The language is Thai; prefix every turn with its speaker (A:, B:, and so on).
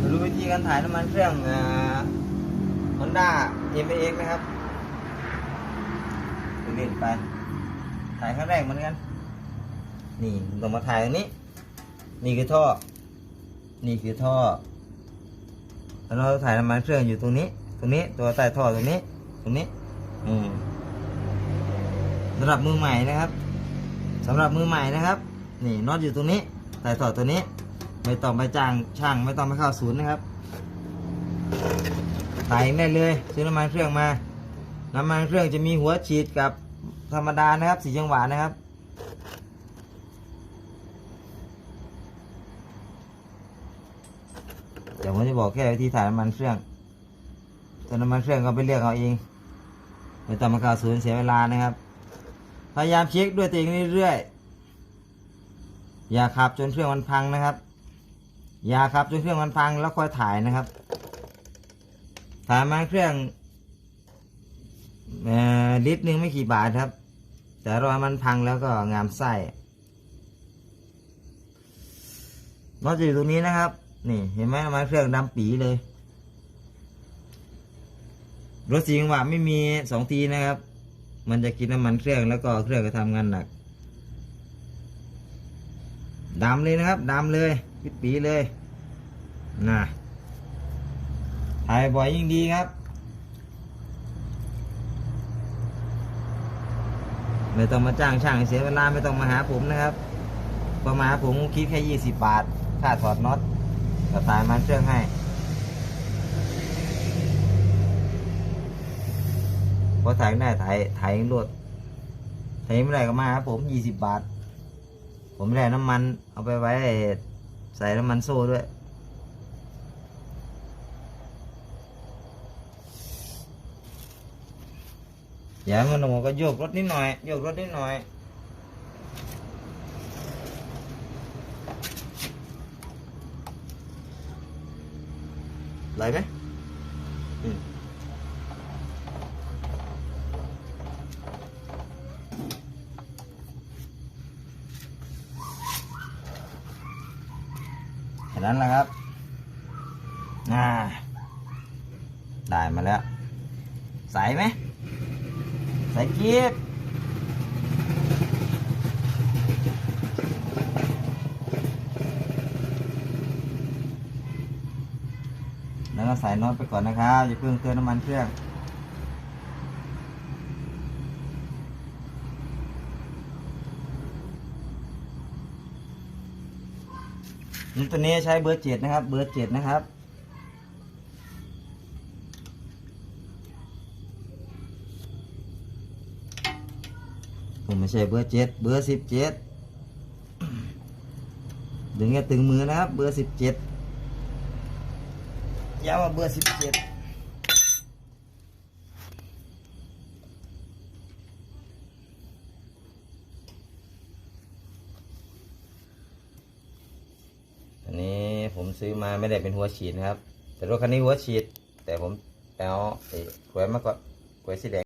A: มาดูวิธีการถ่ายน้ำมันเครื่องฮอนด้า m x นะครับดูเล่นไป ถ่ายครั้งแรกเหมือนกัน นี่ต้องมาถ่ายตรงนี้ นี่คือท่อ นี่คือท่อ แล้วเราถ่ายน้ำมันเครื่องอยู่ตรงนี้ ตรงนี้ ตัวใต้ท่อตรงนี้ ตรงนี้ อืมสำหรับมือใหม่นะครับสำหรับมือใหม่นะครับ นี่น็อตอยู่ตรงนี้ใต้ท่อตัวนี้ ไม่ต้องไปจ้างช่างไม่ต้องไปเข้าศูนย์นะครับถ่ได้เลยซื้อน้ำมันเครื่องมา น้ำมันเครื่องจะมีหัวฉีดกับธรรมดานะครับสีจังหวะนะครับเดี๋ยวผมจะบอกแค่วิธีถ่ายน้ำมันเครื่องแตัวน้ำมันเครื่องก็ไปเลือกเอาเองไม่ต้องมาเข้าศูนย์เสียเวลานะครับ พยายามเช็คด้วยตัวเองเรื่อยๆอย่าขับจนเครื่องมันพังนะครับ ย่าขับจนเครื่องมันพังแล้วค่อยถ่ายนะครับ ถ่ายมันเครื่องเอ่อลิตรหนึ่งไม่กี่บาทครับ แต่รอมันพังแล้วก็งามไส้นอกจากอยู่ตรงนี้นะครับ นี่เห็นไหมมันเครื่องดำปีเลยรถสีจังหวะไม่มีสองทีนะครับ มันจะกินน้ำมันเครื่องแล้วก็เครื่องก็ทำงานหนักดำเลยนะครับดำเลย ปิดปีเลยนะถ่ายบ่อยยิ่งดีครับ ไม่ต้องมาจ้างช่างเสียเวลาไม่ต้องมาหาผมนะครับพอมาหาผมคิดแค่ยี่สิบบาท ค่าถอดน็อตก็ตายมันเครื่องให้พอถ่ายได้ถ่ายถ่ายงรวดถ่ายไม่ได้ก็มาครับผมยี่สิบบาท ผมไม่ได้น้ำมันเอาไปไว้ ใส่น้ำมันโซ่ด้วย อย่ามันออกก็โยกรถนิดหน่อย โยกรถนิดหน่อยไหลไหมอืม ค่นั้นแหละครับน่าได้มาแล้ว ใส่ไหม ใส่กีบแล้วก็ใส่น็อตไปก่อนนะครับ อย่าเพิ่งเติมน้ำมันเครื่อง ตัวนี้ใช้เบอร์เจ็ดนะครับ เบอร์เจ็ดนะครับ ผมไม่ใช่เบอร์เจ็ดเบอร์สิบเจ็ดดึงแค่ตึงมือนะครับ เบอร์สิบเจ็ดย้ำว่าเบอร์สิบเจ็ดอันนี้ผม ซื้อมาไม่ได้เป็นหัวฉีดนะครับ แต่รถคันนี้หัวฉีด แต่ผมเอาไอ้ขวยมาก่อนขวยสีแดง